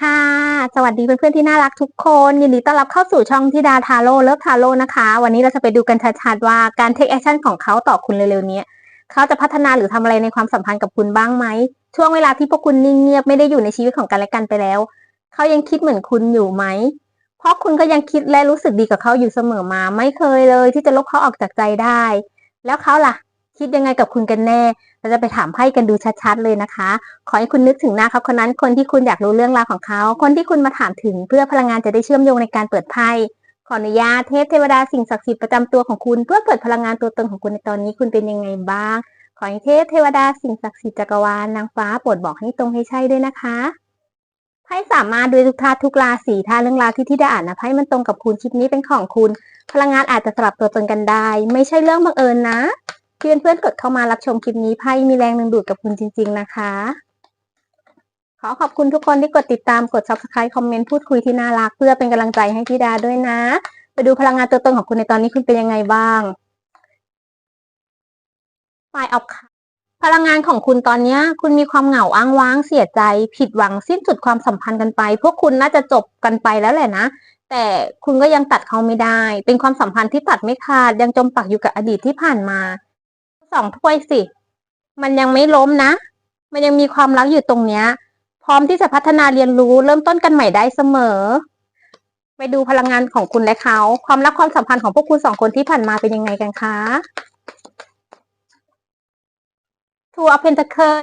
ค่ะ สวัสดีเพื่อนๆที่น่ารักทุกคน ยินดีต้อนรับเข้าสู่ช่องทิดาทาโร่เลิฟทาโร่นะคะ วันนี้เราจะไปดูกันชัดๆว่าการเทคแอคชั่นของเขาต่อคุณเร็วๆนี้เขาจะพัฒนาหรือทำอะไรในความสัมพันธ์กับคุณบ้างไหม ช่วงเวลาที่พวกคุณนิ่งเงียบไม่ได้อยู่ในชีวิตของกันและกันไปแล้ว เขายังคิดเหมือนคุณอยู่ไหม เพราะคุณก็ยังคิดและรู้สึกดีกับเขาอยู่เสมอมา ไม่เคยเลย ที่จะลบเขาออกจากใจได้ แล้วเขาล่ะ คิดยังไงกับคุณกันแน่ เราจะไปถามไพ่กันดูชัดๆเลยนะคะ ขอให้คุณนึกถึงหน้าเขาคนนั้น คนที่คุณอยากรู้เรื่องราวของเขา คนที่คุณมาถามถึงเพื่อพลังงานจะได้เชื่อมโยงในการเปิดไพ่ ขออนุญาตเทพเทวดาสิ่งศักดิ์สิทธิ์ประจำตัวของคุณ เพื่อเปิดพลังงานตัวตนของคุณในตอนนี้คุณเป็นยังไงบ้าง ขอให้เทพเทวดาสิ่งศักดิ์สิทธิ์จักรวาลนางฟ้าโปรดบอกให้ตรงให้ใช่ด้วยนะคะไพ่สามารถดูทุกท่าทุกราศีท่าเรื่องราวที่ที่ได้อ่านนะไพ่มันตรงกับคุณคลิปนี้เป็นของคุณ พลังงานอาจจะสลับตัวตนกันได้ ไม่ใช่เรื่องบังเอิญนะ ที่เพื่อนๆกดเข้ามารับชมคลิปนี้ไพ่มีแรงดึงดูดกับคุณจริง ๆ นะคะ ขอขอบคุณทุกคนที่กดติดตามกด subscribe คอมเมนต์พูดคุยที่น่ารัก เพื่อเป็นกำลังใจให้พี่ดาด้วยนะ ไปดูพลังงานตัวตนของคุณในตอนนี้คุณเป็นยังไงบ้างฝ่ายออกพลังงานของคุณตอนนี้คุณมีความเหงาอ้างว้างเสียใจ ผิดหวังสิ้นสุดความสัมพันธ์กันไป พวกคุณน่าจะจบกันไปแล้วแหละนะ แต่คุณก็ยังตัดเขาไม่ได้ เป็นความสัมพันธ์ที่ตัดไม่ขาดยังจมปักอยู่กับอดีตที่ผ่านมา สองถ้วยสิ มันยังไม่ล้มนะ มันยังมีความรักอยู่ตรงเนี้ย พร้อมที่จะพัฒนาเรียนรู้เริ่มต้นกันใหม่ได้เสมอ ไปดูพลังงานของคุณและเขา ความรักความสัมพันธ์ของพวกคุณสองคนที่ผ่านมาเป็นยังไงกันคะ Two of Pentacles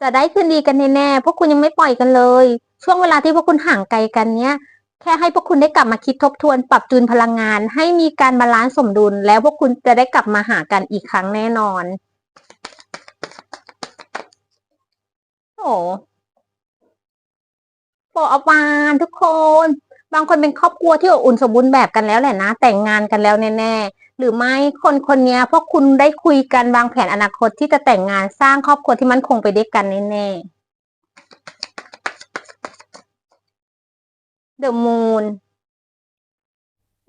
จะได้คืนดีกันแน่ๆพวกคุณยังไม่ปล่อยกันเลย ช่วงเวลาที่พวกคุณห่างไกลกันเนี้ย แค่ให้พวกคุณได้กลับมาคิดทบทวน ปรับจูนพลังงาน ให้มีการบาลานซ์สมดุล แล้วพวกคุณจะได้กลับมาหากันอีกครั้งแน่นอน โอ้โปอวานทุกคน บางคนเป็นครอบครัวที่อบอุ่นสมบูรณ์แบบกันแล้วแหละนะ แต่งงานกันแล้วแน่ๆ หรือไม่คนคนนี้พวกคุณได้คุยกันวางแผนอนาคตที่จะแต่งงานสร้างครอบครัวที่มั่นคงไปด้วยกันแน่ๆ The Moon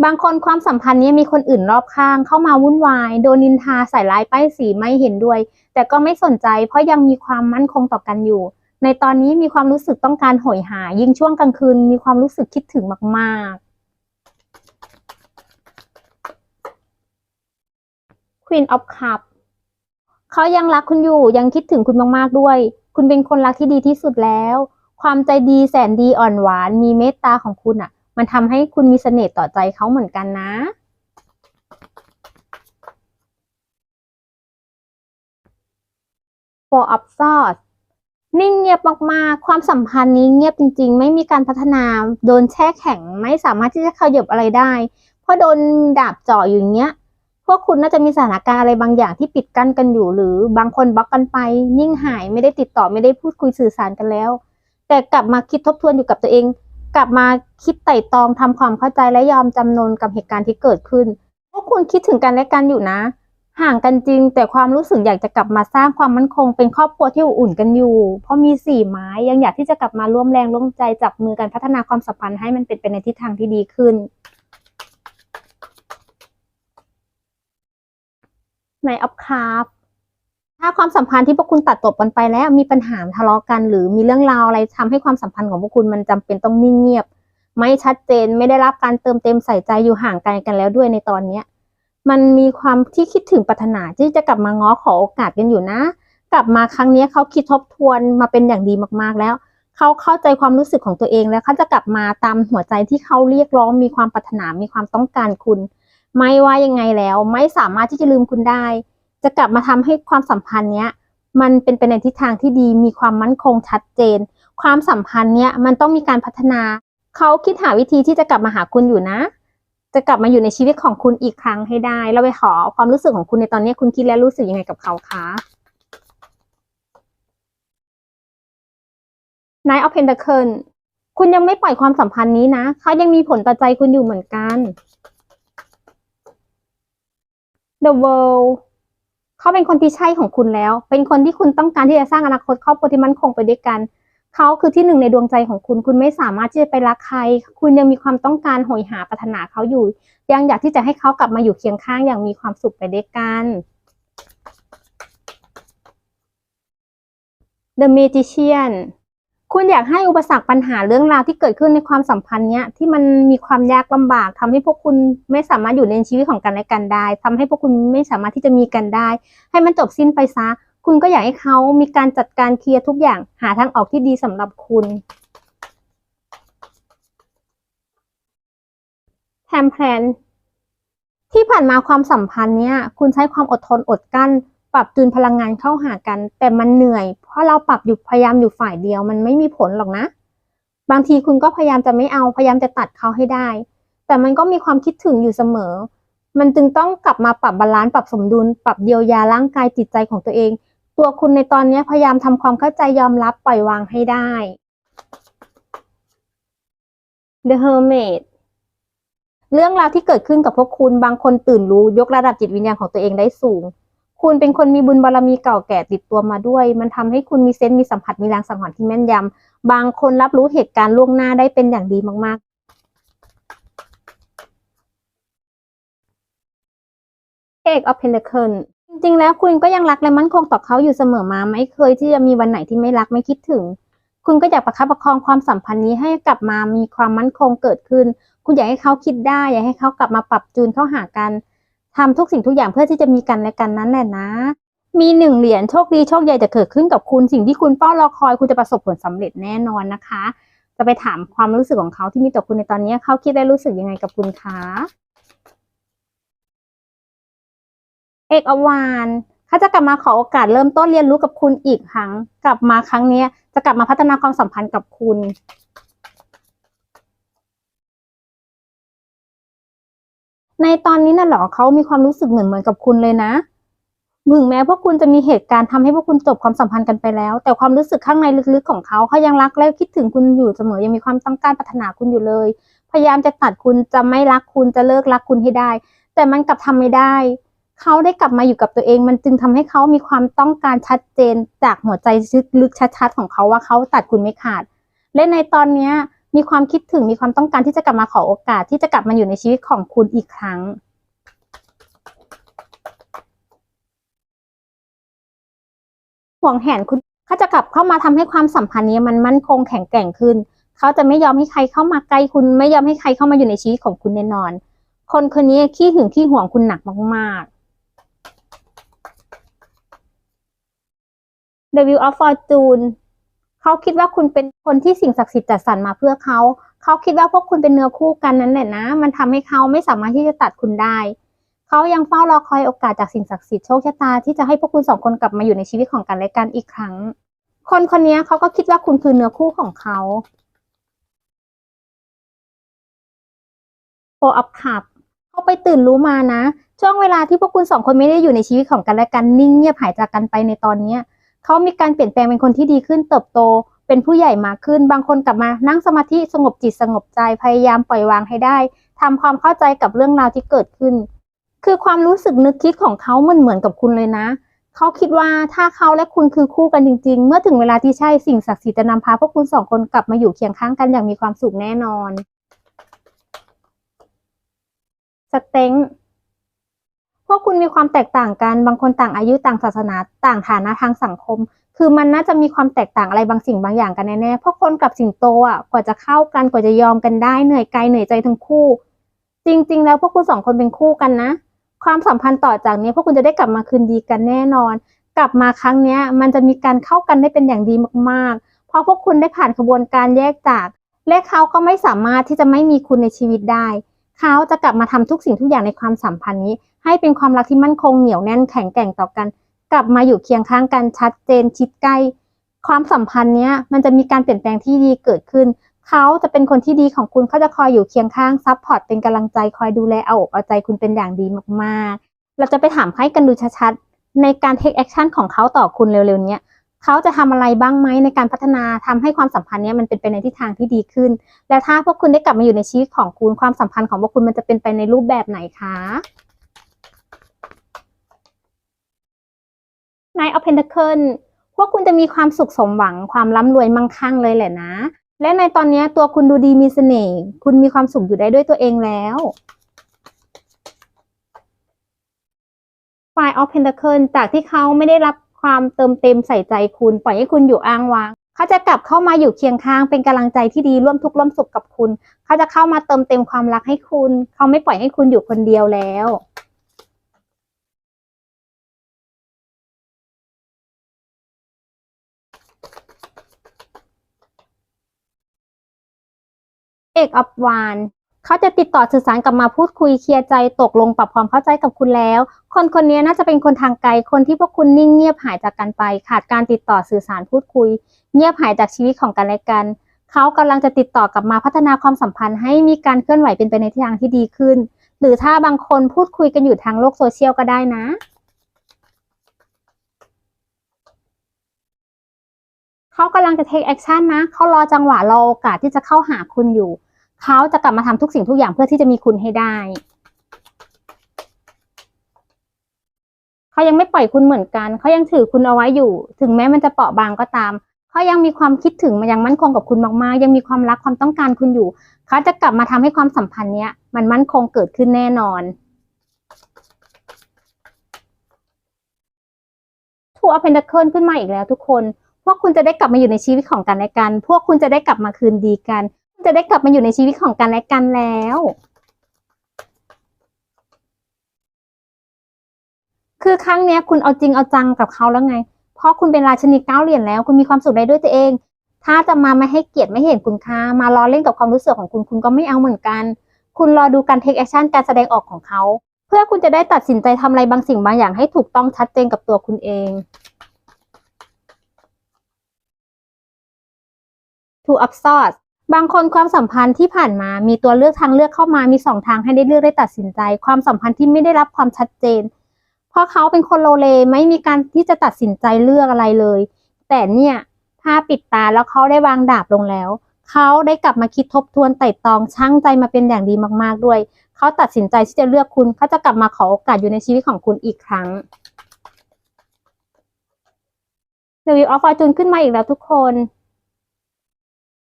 บางคนความสัมพันธ์นี้มีคนอื่นรอบข้างเข้ามาวุ่นวาย โดนนินทาใส่ร้ายป้ายสีไม่เห็นด้วย แต่ก็ไม่สนใจเพราะยังมีความมั่นคงต่อกันอยู่ ในตอนนี้มีความรู้สึกต้องการโหยหา ยิ่งช่วงกลางคืนมีความรู้สึกคิดถึงมาก ๆ Queen of Cup เขายังรักคุณอยู่ยังคิดถึงคุณมาก ๆ ด้วย คุณเป็นคนรักที่ดีที่สุดแล้ว ความใจดีแสนดีอ่อนหวาน มีเมตตาของคุณอะ มันทำให้คุณมีเสน่ห์ต่อใจเขาเหมือนกันนะ Four of Swords นิ่งเงียบมากๆ ความสัมพันธ์นี้เงียบจริง ๆ ไม่มีการพัฒนา โดนแช่แข็ง ไม่สามารถที่จะขยับอะไรได้ เพราะโดนดาบเจ่ออยู่างเงี้ย พวกคุณน่าจะมีสถานการณ์อะไรบางอย่างที่ปิดกั้นกันอยู่ หรือบางคนบล็อกกันไป นิ่งหาย ไม่ได้ติดต่อ ไม่ได้พูดคุยสื่อสารกันแล้ว แต่กลับมาคิดทบทวนอยู่กับตัวเอง กลับมาคิดไต่ตรองทำความเข้าใจและยอมจำนนกับเหตุการณ์ที่เกิดขึ้นพวกคุณคิดถึงกันและกันอยู่นะ ห่างกันจริง แต่ความรู้สึกอยากจะกลับมาสร้างความมั่นคง เป็นครอบครัวที่อบอุ่นกันอยู่ เพราะมีสี่ไม้ยังอยากที่จะกลับมาร่วมแรงร่วมใจจับมือกันพัฒนาความสัมพันธ์ให้มันเป็นไปในทิศทางที่ดีขึ้นในออฟคาร์ ถ้าความสัมพันธ์ที่พวกคุณตัดจบกันไปแล้วมีปัญหาทะเลาะกันหรือมีเรื่องราวอะไรทำให้ความสัมพันธ์ของพวกคุณมันจำเป็นต้องนิ่งเงียบ ไม่ชัดเจนไม่ได้รับการเติมเต็มใส่ใจอยู่ห่างไกลกันแล้วด้วยในตอนเนี้ยมันมีความที่คิดถึงปรารถนาที่จะกลับมาง้อขอโอกาสกันอยู่นะ กลับมาครั้งนี้เขาคิดทบทวนมาเป็นอย่างดีมากๆแล้ว เขาเข้าใจความรู้สึกของตัวเองแล้วเขาจะกลับมาตามหัวใจที่เขาเรียกร้องมีความปรารถนามีความต้องการคุณ ไม่ว่ายังไงแล้ว ไม่สามารถที่จะลืมคุณได้ จะกลับมาทำให้ความสัมพันธ์เนี้ยมันเป็นไปในทิศทางที่ดีมีความมั่นคงชัดเจน ความสัมพันธ์เนี้ยมันต้องมีการพัฒนา เขาคิดหาวิธีที่จะกลับมาหาคุณอยู่นะ จะกลับมาอยู่ในชีวิตของคุณอีกครั้งให้ได้ เราไปขอความรู้สึกของคุณในตอนนี้คุณคิดและรู้สึกยังไงกับเขาคะ Nine of Pentacles คุณยังไม่ปล่อยความสัมพันธ์นี้นะเขายังมีผลต่อใจคุณอยู่เหมือนกัน The World เขาเป็นคนที่ใช่ของคุณแล้ว เป็นคนที่คุณต้องการที่จะสร้างอนาคตครอบครัวที่มั่นคงไปด้วยกัน เขาคือที่หนึ่งในดวงใจของคุณ คุณไม่สามารถที่จะไปรักใคร คุณยังมีความต้องการหอยหาปรารถนาเขาอยู่ ยังอยากที่จะให้เขากลับมาอยู่เคียงข้างอย่างมีความสุขไปด้วยกัน The Magician คุณอยากให้อุปสรรคปัญหาเรื่องราวที่เกิดขึ้นในความสัมพันธ์เนี้ยที่มันมีความยากลำบากทำให้พวกคุณไม่สามารถอยู่ในชีวิตของกันและกันได้ทำให้พวกคุณไม่สามารถที่จะมีกันได้ ให้มันจบสิ้นไปซะ คุณก็อยากให้เขามีการจัดการเคลียร์ทุกอย่างหาทางออกที่ดีสำหรับคุณแฮมแพลนที่ผ่านมาความสัมพันธ์เนี้ยคุณใช้ความอดทนอดกั้น ปรับจูนพลังงานเข้าหากัน แต่มันเหนื่อย เพราะเราปรับอยู่พยายามอยู่ฝ่ายเดียว มันไม่มีผลหรอกนะ บางทีคุณก็พยายามจะไม่เอาพยายามจะตัดเขาให้ได้ แต่มันก็มีความคิดถึงอยู่เสมอ มันจึงต้องกลับมาปรับบาลานซ์ปรับสมดุล ปรับเยียวยาร่างกายจิตใจของตัวเอง ตัวคุณในตอนนี้พยายามทำความเข้าใจยอมรับปล่อยวางให้ได้ The Hermit เรื่องราวที่เกิดขึ้นกับพวกคุณบางคนตื่นรู้ยกระดับจิตวิญญาณของตัวเองได้สูง คุณเป็นคนมีบุญบารมีเก่าแก่ติดตัวมาด้วย มันทำให้คุณมีเซนส์มีสัมผัสมีแรงสังหรณ์ที่แม่นยำบางคนรับรู้เหตุการณ์ล่วงหน้าได้เป็นอย่างดีมากๆเอกออฟเพนเ c เคิลจริงๆแล้วคุณก็ยังรักและมั่นคงต่อเขาอยู่เสมอมาไม่เคยที่จะมีวันไหนที่ไม่รักไม่คิดถึง คุณก็อยากประคับประคองความสัมพันธ์นี้ให้กลับมามีความมั่นคงเกิดขึ้น คุณอยากให้เขาคิดได้ อยากให้เขากลับมาปรับจูนเข้าหากัน ทำทุกสิ่งทุกอย่างเพื่อที่จะมีกันและกันนั้นแหละนะ มีหนึ่งเหรียญโชคดีโชคใหญ่จะเกิดขึ้นกับคุณสิ่งที่คุณเฝ้ารอคอยคุณจะประสบผลสำเร็จแน่นอนนะคะ จะไปถามความรู้สึกของเขาที่มีต่อคุณในตอนนี้เขาคิดได้รู้สึกยังไงกับคุณคะเอกอวานเขาจะกลับมาขอโอกาสเริ่มต้นเรียนรู้กับคุณอีกครั้ง กลับมาครั้งนี้จะกลับมาพัฒนาความสัมพันธ์กับคุณ ในตอนนี้น่ะหรอเขามีความรู้สึกเหมือนเหมือนกับคุณเลยนะถึงแม้พวกคุณจะมีเหตุการณ์ทำให้พวกคุณจบความสัมพันธ์กันไปแล้ว แต่ความรู้สึกข้างในลึกๆของเขาเขายังรักและคิดถึงคุณอยู่เสมอยังมีความต้องการพัฒนาคุณอยู่เลย พยายามจะตัดคุณจะไม่รักคุณจะเลิกรักคุณให้ได้ แต่มันกลับทำไม่ได้เขาได้กลับมาอยู่กับตัวเอง มันจึงทำให้เขามีความต้องการชัดเจนจากหัวใจลึกๆชัดๆของเขาว่าเขาตัดคุณไม่ขาด และในตอนเนี้ย มีความคิดถึงมีความต้องการที่จะกลับมาขอโอกาสที่จะกลับมาอยู่ในชีวิตของคุณอีกครั้งห่วงแหนคุณเขาจะกลับเข้ามาทำให้ความสัมพันธ์นี้มันมั่นคงแข็งแกร่งขึ้น เขาจะไม่ยอมให้ใครเข้ามาใกล้คุณ ไม่ยอมให้ใครเข้ามาอยู่ในชีวิตของคุณแน่นอน คนคนนี้ขี้หึงขี้ห่วงคุณหนักมาก ๆ The Wheel of Fortune เขาคิดว่าคุณเป็นคนที่สิ่งศักดิ์สิทธิ์จัดสรรมาเพื่อเขาเขาคิดว่าพวกคุณเป็นเนื้อคู่กันนั้นแหละนะ มันทำให้เขาไม่สามารถที่จะตัดคุณได้เขายังเฝ้ารอคอยโอกาสจากสิ่งศักดิ์สิทธิ์โชคชะตาที่จะให้พวกคุณสองคนกลับมาอยู่ในชีวิตของกันและกันอีกครั้ง คนคนนี้เขาก็คิดว่าคุณคือเนื้อคู่ของเขาโ o อัพคับเขาไปตื่นรู้มานะ ช่วงเวลาที่พวกคุณสองคนไม่ได้อยู่ในชีวิตของกันและกันนิ่งเงียบหายจากกันไปในตอนเนี้ย เขามีการเปลี่ยนแปลงเป็นคนที่ดีขึ้นเติบโต เป็นผู้ใหญ่มากขึ้น บางคนกลับมานั่งสมาธิสงบจิตสงบใจพยายามปล่อยวางให้ได้ทำความเข้าใจกับเรื่องราวที่เกิดขึ้น คือความรู้สึกนึกคิดของเขาเหมือนเหมือนกับคุณเลยนะเขาคิดว่าถ้าเขาและคุณคือคู่กันจริง ๆ เมื่อถึงเวลาที่ใช่สิ่งศักดิ์สิทธิ์จะนำพาพวกคุณสองคนกลับมาอยู่เคียงข้างกันอย่างมีความสุขแน่นอนสเต็ง พวกคุณมีความแตกต่างกัน บางคนต่างอายุต่างศาสนาต่างฐานะทางสังคม คือมันน่าจะมีความแตกต่างอะไรบางสิ่งบางอย่างกันแน่ๆเพราะคนกับสิงโตอะกว่าจะเข้ากันกว่าจะยอมกันได้เหนื่อยกายเหนื่อยใจทั้งคู่ จริง ๆ แล้วพวกคุณสองคนเป็นคู่กันนะ ความสัมพันธ์ต่อจากนี้พวกคุณจะได้กลับมาคืนดีกันแน่นอน กลับมาครั้งเนี้ย มันจะมีการเข้ากันได้เป็นอย่างดีมากๆ เพราะพวกคุณได้ผ่านกระบวนการแยกจาก และเขาก็ไม่สามารถที่จะไม่มีคุณในชีวิตได้ เขาจะกลับมาทำทุกสิ่งทุกอย่างในความสัมพันธ์นี้ ให้เป็นความรักที่มั่นคงเหนียวแน่นแข็งแกร่งต่อกัน กลับมาอยู่เคียงข้างกันชัดเจนชิดใกล้ ความสัมพันธ์เนี้ยมันจะมีการเปลี่ยนแปลงที่ดีเกิดขึ้น เขาจะเป็นคนที่ดีของคุณเขาจะคอยอยู่เคียงข้างซัพพอร์ตเป็นกำลังใจคอยดูแลเอาอกเอาใจคุณเป็นอย่างดีมากๆ เราจะไปถามให้กันดูชัดๆในการ take action ของเขาต่อคุณเร็วๆเนี้ย เขาจะทำอะไรบ้างไหมในการพัฒนาทำให้ความสัมพันธ์นี้มันเป็นไปในทิศทางที่ดีขึ้น แล้วถ้าพวกคุณได้กลับมาอยู่ในชีวิตของคุณความสัมพันธ์ของพวกคุณมันจะเป็นไปในรูปแบบไหนคะ Nine of Pentacles พวกคุณจะมีความสุขสมหวังความร่ำรวยมั่งคั่งเลยแหละนะ และในตอนนี้ตัวคุณดูดีมีเสน่ห์ คุณมีความสุขอยู่ได้ด้วยตัวเองแล้ว Five of Pentacles จากที่เขาไม่ได้รับ ความเติมเต็มใส่ใจคุณ ปล่อยให้คุณอยู่อ้างว้างเขาจะกลับเข้ามาอยู่เคียงข้างเป็นกำลังใจที่ดีร่วมทุกข์ร่วมสุขกับคุณ เขาจะเข้ามาเติมเต็มความรักให้คุณ เขาไม่ปล่อยให้คุณอยู่คนเดียวแล้วเอกอับวาน เขาจะติดต่อสื่อสารกลับมาพูดคุยเคลียร์ใจตกลงปรับความเข้าใจกับคุณแล้ว คนคนนี้น่าจะเป็นคนทางไกลคนที่พวกคุณนิ่งเงียบหายจากกันไป ขาดการติดต่อสื่อสารพูดคุย เงียบหายจากชีวิตของกันและกัน เขากำลังจะติดต่อกลับมาพัฒนาความสัมพันธ์ให้มีการเคลื่อนไหวเป็นไปในทิศทางที่ดีขึ้น หรือถ้าบางคนพูดคุยกันอยู่ทางโลกโซเชียลก็ได้นะเขากำลังจะ take action นะ เขารอจังหวะรอโอกาสที่จะเข้าหาคุณอยู่ เขาจะกลับมาทำทุกสิ่งทุกอย่างเพื่อที่จะมีคุณให้ได้เขายังไม่ปล่อยคุณเหมือนกันเขายังถือคุณเอาไว้อยู่ ถึงแม้มันจะเปราะบางก็ตามเขายังมีความคิดถึงมันยังมั่นคงกับคุณมากๆ ยังมีความรักความต้องการคุณอยู่เขาจะกลับมาทำให้ความสัมพันธ์เนี้ย มันมั่นคงเกิดขึ้นแน่นอนทูอ p เพน t เคิลขึ้นมาอีกแล้วทุกคนพวกคุณจะได้กลับมาอยู่ในชีวิตของกันและกัน พวกคุณจะได้กลับมาคืนดีกัน จะได้กลับมาอยู่ในชีวิตของกันและกันแล้ว คือครั้งเนี้ยคุณเอาจริงเอาจังกับเขาแล้วไง เพราะคุณเป็นราชินีเก้าเหรียญแล้ว คุณมีความสุขได้ด้วยตัวเอง ถ้าจะมาไม่ให้เกียรติไม่เห็นคุณค่า มาล้อเล่นกับความรู้สึกของคุณคุณก็ไม่เอาเหมือนกัน คุณรอดูการเทคแอคชั่นการแสดงออกของเขาเพื่อคุณจะได้ตัดสินใจทำอะไรบางสิ่งบางอย่างให้ถูกต้องชัดเจนกับตัวคุณเอง to absorb บางคนความสัมพันธ์ที่ผ่านมามีตัวเลือกทางเลือกเข้ามามีสองทางให้ได้เลือกได้ตัดสินใจ ความสัมพันธ์ที่ไม่ได้รับความชัดเจน เพราะเขาเป็นคนโลเลไม่มีการที่จะตัดสินใจเลือกอะไรเลย แต่เนี่ยถ้าปิดตาแล้วเขาได้วางดาบลงแล้ว เขาได้กลับมาคิดทบทวนไต่ตองช่างใจมาเป็นอย่างดีมาก ๆ ด้วย เขาตัดสินใจที่จะเลือกคุณเขาจะกลับมาขอโอกาสอยู่ในชีวิตของคุณอีกครั้ง The Wheel of Fortune ขึ้นมาอีกแล้วทุกคน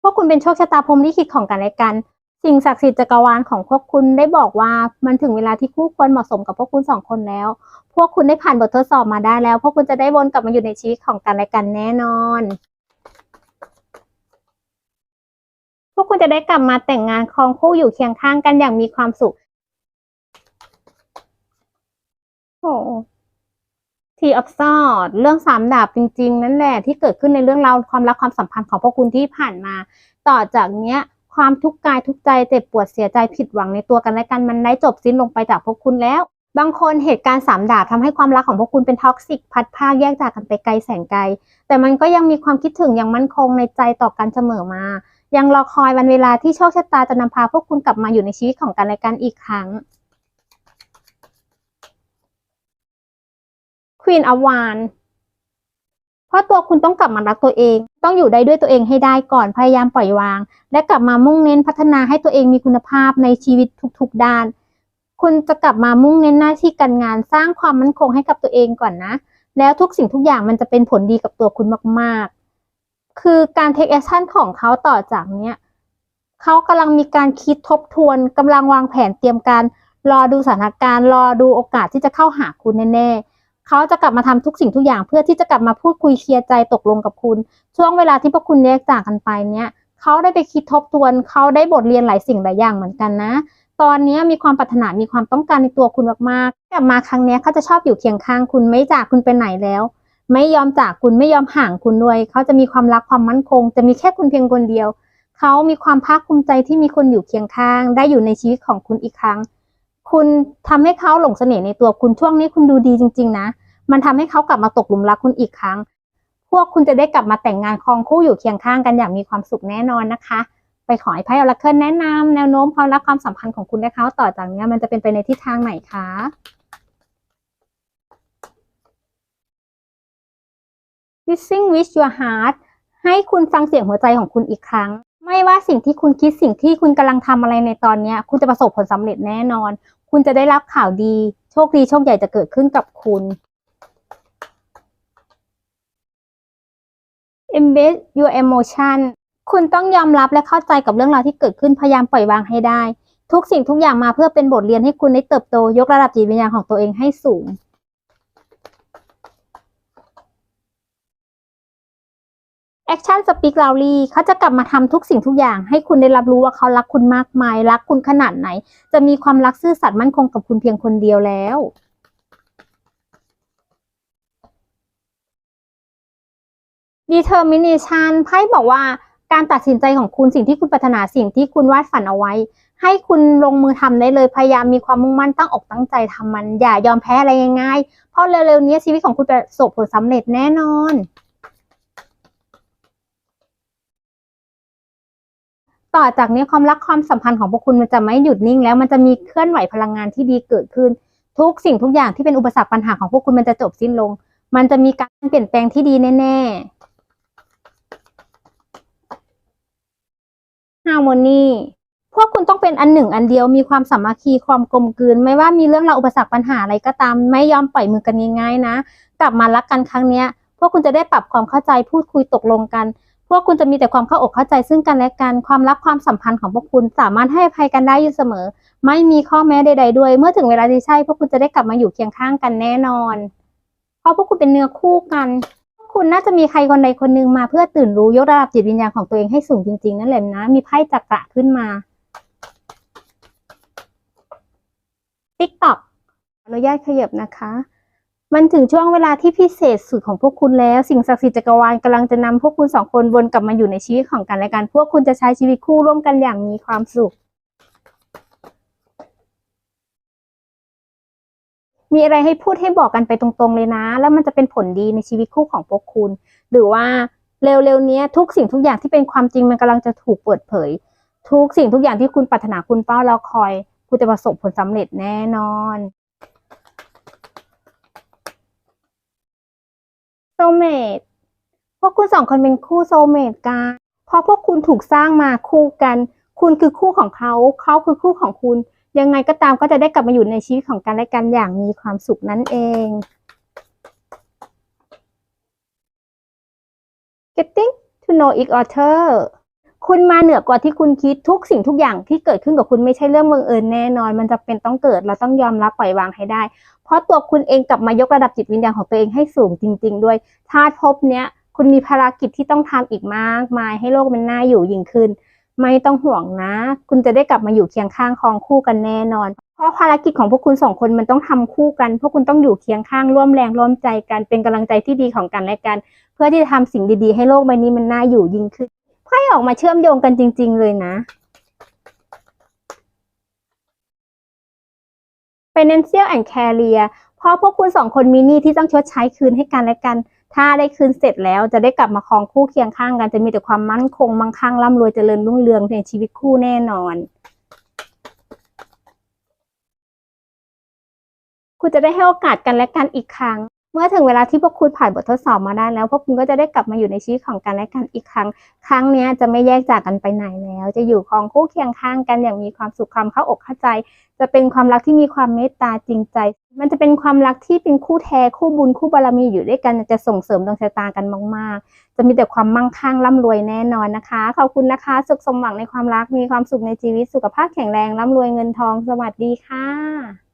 พวกคุณเป็นโชคชะตาพรมลิขิตของกันและกัน สิ่งศักดิ์สิทธิ์จักรวาลของพวกคุณได้บอกว่ามันถึงเวลาที่คู่ควรเหมาะสมกับพวกคุณสองคนแล้ว พวกคุณได้ผ่านบททดสอบมาได้แล้ว พวกคุณจะได้วนกลับมาอยู่ในชีวิตของกันและกันแน่นอน พวกคุณจะได้กลับมาแต่งงานครองคู่อยู่เคียงข้างกันอย่างมีความสุขโอ้ ทีออฟซอดเรื่องสามดาบจริง ๆ นั่นแหละที่เกิดขึ้นในเรื่องราวความรักความสัมพันธ์ของพวกคุณที่ผ่านมา ต่อจากเนี้ยความทุกข์กายทุกใจเจ็บปวดเสียใจผิดหวังในตัวกันและกันมันได้จบสิ้นลงไปจากพวกคุณแล้ว บางคนเหตุการณ์สามดาบทำให้ความรักของพวกคุณเป็นท็อกซิกพัดพากแยกจากกันไปไกลแสนไกล แต่มันก็ยังมีความคิดถึงอย่างมั่นคงในใจต่อกันเสมอมา ยังรอคอยวันเวลาที่โชคชะตาจะนำพาพวกคุณกลับมาอยู่ในชีวิตของกันและกันอีกครั้ง Queen of Wands เพราะตัวคุณต้องกลับมารักตัวเอง ต้องอยู่ได้ด้วยตัวเองให้ได้ก่อนพยายามปล่อยวาง และกลับมามุ่งเน้นพัฒนาให้ตัวเองมีคุณภาพในชีวิตทุกๆด้าน คุณจะกลับมามุ่งเน้นหน้าที่การงานสร้างความมั่นคงให้กับตัวเองก่อนนะ แล้วทุกสิ่งทุกอย่างมันจะเป็นผลดีกับตัวคุณมากๆ คือการ take action ของเขาต่อจากเนี้ยเขากำลังมีการคิดทบทวนกำลังวางแผนเตรียมการรอดูสถานการณ์ รอดูโอกาสที่จะเข้าหาคุณแน่ๆ เขาจะกลับมาทำทุกสิ่งทุกอย่างเพื่อที่จะกลับมาพูดคุยเคลียร์ใจตกลงกับคุณ ช่วงเวลาที่พวกคุณแยกจากกันไปเนี้ยเขาได้ไปคิดทบทวนเขาได้บทเรียนหลายสิ่งหลายอย่างเหมือนกันนะ ตอนนี้มีความปรารถนามีความต้องการในตัวคุณมากๆกลับมาครั้งนี้เขาจะชอบอยู่เคียงข้างคุณไม่จากคุณไปไหนแล้ว ไม่ยอมจากคุณไม่ยอมห่างคุณด้วยเขาจะมีความรักความมั่นคง จะมีแค่คุณเพียงคนเดียวเขามีความภาคภูมิใจที่มีคนอยู่เคียงข้าง ได้อยู่ในชีวิตของคุณอีกครั้ง คุณทำให้เขาหลงเสน่ห์ในตัวคุณช่วงนี้คุณดูดีจริง ๆ นะ มันทำให้เขากลับมาตกหลุมรักคุณอีกครั้ง พวกคุณจะได้กลับมาแต่งงานครองคู่อยู่เคียงข้างกันอย่างมีความสุขแน่นอนนะคะ ไปขอให้ไพ่ออราเคิลแนะนำแนวโน้มความรักความสัมพันธ์ของคุณและเขาต่อจากนี้มันจะเป็นไปในทิศทางไหนคะ Listening with your heart ให้คุณฟังเสียงหัวใจของคุณอีกครั้ง ไม่ว่าสิ่งที่คุณคิดสิ่งที่คุณกำลังทำอะไรในตอนเนี้ยคุณจะประสบผลสำเร็จแน่นอน คุณจะได้รับข่าวดี โชคดีโชคใหญ่จะเกิดขึ้นกับคุณ Embrace your emotion คุณต้องยอมรับและเข้าใจกับเรื่องราวที่เกิดขึ้นพยายามปล่อยวางให้ได้ ทุกสิ่งทุกอย่างมาเพื่อเป็นบทเรียนให้คุณได้เติบโตยกระดับจิตวิญญาณของตัวเองให้สูง Action Speak Loudly เขาจะกลับมาทำทุกสิ่งทุกอย่าง ให้คุณได้รับรู้ว่าเขารักคุณมากมายรักคุณขนาดไหน จะมีความรักซื่อสัตย์มั่นคงกับคุณเพียงคนเดียวแล้ว Determination ไพ่บอกว่าการตัดสินใจของคุณสิ่งที่คุณปรารถนาสิ่งที่คุณวาดฝันเอาไว้ ให้คุณลงมือทำได้เลยพยายามมีความมุ่งมั่นตั้งอกตั้งใจทำมัน อย่ายอมแพ้อะไรง่ายๆเพราะเร็วๆนี้ชีวิตของคุณประสบผลสำเร็จแน่นอน ต่อจากนี้ความรักความสัมพันธ์ของพวกคุณมันจะไม่หยุดนิ่ง แล้วมันจะมีเคลื่อนไหวพลังงานที่ดีเกิดขึ้น ทุกสิ่งทุกอย่างที่เป็นอุปสรรคปัญหาของพวกคุณมันจะจบสิ้นลง มันจะมีการเปลี่ยนแปลงที่ดีแน่ๆ Harmony พวกคุณต้องเป็นอันหนึ่งอันเดียวมีความสามัคคีความกลมกลืน ไม่ว่ามีเรื่องราวอุปสรรคปัญหาอะไรก็ตาม ไม่ยอมปล่อยมือกันง่ายๆนะ กลับมารักกันครั้งเนี้ย พวกคุณจะได้ปรับความเข้าใจพูดคุยตกลงกัน วกคุณจะมีแต่ความเข้าอกเข้าใจซึ่งกันและกัน ความรักความสัมพันธ์ของพวกคุณสามารถให้อภัยกันได้อยู่เสมอ ไม่มีข้อแม้ใด ๆ ด้วย เมื่อถึงเวลาที่ใช่ พวกคุณจะได้กลับมาอยู่เคียงข้างกันแน่นอน เพราะพวกคุณเป็นเนื้อคู่กัน คุณน่าจะมีใครคนใดคนหนึ่งมาเพื่อตื่นรู้ยกระดับจิตวิญญาณของตัวเองให้สูงจริง ๆ นั่นแหละนะ มีไพ่จักระขึ้นมา TikTok อนุญาตขยับนะคะ มันถึงช่วงเวลาที่พิเศษสุดของพวกคุณแล้ว สิ่งศักดิ์สิทธิ์จักรวาลกำลังจะนำพวกคุณสองคนวนกลับมาอยู่ในชีวิตของกันและกัน พวกคุณจะใช้ชีวิตคู่ร่วมกันอย่างมีความสุข มีอะไรให้พูดให้บอกกันไปตรงๆเลยนะ แล้วมันจะเป็นผลดีในชีวิตคู่ของพวกคุณ หรือว่าเร็วๆเนี้ยทุกสิ่งทุกอย่างที่เป็นความจริงมันกำลังจะถูกเปิดเผย ทุกสิ่งทุกอย่างที่คุณปรารถนาคุณเป้าแล้วคอย คุณจะประสบผลสำเร็จแน่นอน โซเมตพวกคุณสองคนเป็นคู่โซเมตกันเพราะพวกคุณถูกสร้างมาคู่กัน คุณคือคู่ของเขา เขาคือคู่ของคุณ ยังไงก็ตามก็จะได้กลับมาอยู่ในชีวิตของกันและกันอย่างมีความสุขนั่นเอง Getting to know each other คุณมาเหนือกว่าที่คุณคิดทุกสิ่งทุกอย่างที่เกิดขึ้นกับคุณไม่ใช่เรื่องบังเอิญแน่นอน มันจะเป็นต้องเกิดเราต้องยอมรับปล่อยวางให้ได้ เพราะตัวคุณเองกลับมายกระดับจิตวิญญาณของตัวเองให้สูงจริง ๆ ด้วยธาตุภพเนี้ยคุณมีภารกิจที่ต้องทำอีกมากมายให้โลกมันน่าอยู่ยิ่งขึ้น ไม่ต้องห่วงนะ คุณจะได้กลับมาอยู่เคียงข้างคองคู่กันแน่นอน เพราะภารกิจของพวกคุณสองคนมันต้องทำคู่กัน พวกคุณต้องอยู่เคียงข้างร่วมแรงร่วมใจกันเป็นกำลังใจที่ดีของกันและกัน เพื่อที่จะทำสิ่งดีๆ ให้โลกใบนี้มันน่าอยู่ยิ่งขึ้น ไพ่ออกมาเชื่อมโยงกันจริง ๆ เลยนะ Financial and Career เพราะพวกคุณสองคนมีหนี้ที่ต้องชดใช้คืนให้กันและกัน ถ้าได้คืนเสร็จแล้วจะได้กลับมาครองคู่เคียงข้างกัน จะมีแต่ความมั่นคงมั่งคั่งร่ำรวยเจริญรุ่งเรืองในชีวิตคู่แน่นอน คุณจะได้ให้โอกาสกันและกันอีกครั้ง เมื่อถึงเวลาที่พวกคุณผ่านบททดสอบมาได้แล้ว พวกคุณก็จะได้กลับมาอยู่ในชีวิตของกันและกันอีกครั้ง ครั้งนี้จะไม่แยกจากกันไปไหนแล้ว จะอยู่ครองคู่เคียงข้างกันอย่างมีความสุขความเข้าอกเข้าใจ จะเป็นความรักที่มีความเมตตาจริงใจ มันจะเป็นความรักที่เป็นคู่แท้คู่บุญคู่บารมีอยู่ด้วยกันจะส่งเสริมดวงชะตากันมากๆ จะมีแต่ความมั่งคั่งร่ำรวยแน่นอนนะคะขอบคุณนะคะ สุขสมหวังในความรักมีความสุขในชีวิตสุขภาพแข็งแรงร่ำรวยเงินทองสวัสดีค่ะ